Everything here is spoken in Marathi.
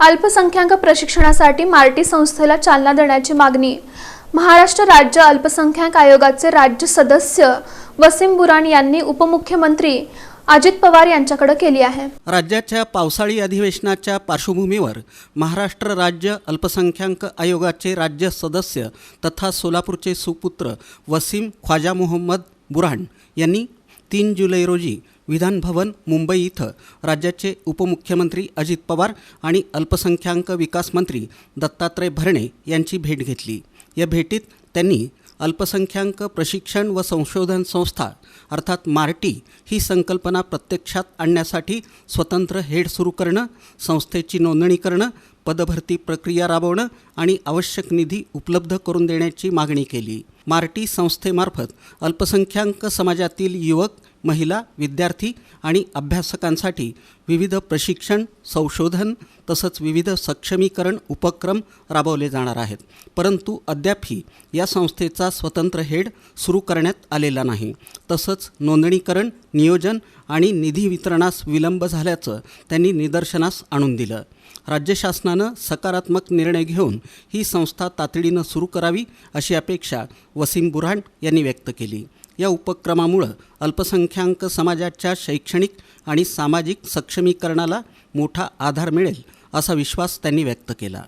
अल्पसंख्याक प्रशिक्षणासाठी मार्टी संस्थेला चालना देण्याची मागणी. महाराष्ट्र राज्य अल्पसंख्याक आयोगाचे राज्य सदस्य वसीम बुराण यांनी उपमुख्यमंत्री अजित पवार यांच्याकडे केली आहे. राज्याच्या पावसाळी अधिवेशनाच्या पार्श्वभूमीवर महाराष्ट्र राज्य अल्पसंख्याक आयोगाचे राज्य सदस्य तथा सोलापूरचे सुपुत्र वसीम ख्वाजा मोहम्मद बुराण यांनी तीन जुलै रोजी विधानभवन मुंबई इथं राज्याचे उपमुख्यमंत्री अजित पवार आणि अल्पसंख्याक विकास मंत्री दत्तात्रय भरणे यांची भेट घेतली. या भेटीत त्यांनी अल्पसंख्याक प्रशिक्षण व संशोधन संस्था अर्थात मार्टी ही संकल्पना प्रत्यक्षात आणण्यासाठी स्वतंत्र हेड सुरू करणं संस्थेची नोंदणी करणं पदभरती प्रक्रिया राबवणं आणि आवश्यक निधी उपलब्ध करून देण्याची मागणी केली. मार्टी संस्थेमार्फत अल्पसंख्याक समाजातील युवक महिला विद्यार्थी आणि अभ्यासकांसाठी विविध प्रशिक्षण संशोधन तसंच विविध सक्षमीकरण उपक्रम राबवले जाणार आहेत. परंतु अद्यापही या संस्थेचा स्वतंत्र हेड सुरू करण्यात आलेला नाही. तसंच नोंदणीकरण नियोजन आणि निधी वितरणास विलंब झाल्याचं त्यांनी निदर्शनास आणून दिलं. राज्य शासनानं सकारात्मक निर्णय घेऊन ही संस्था तातडीनं सुरू करावी अशी अपेक्षा वसीम बुऱ्हाण यांनी व्यक्त केली. या उपक्रमामुळं अल्पसंख्याक समाजाच्या शैक्षणिक आणि सामाजिक सक्षमीकरणाला मोठा आधार मिळेल असा विश्वास त्यांनी व्यक्त केला.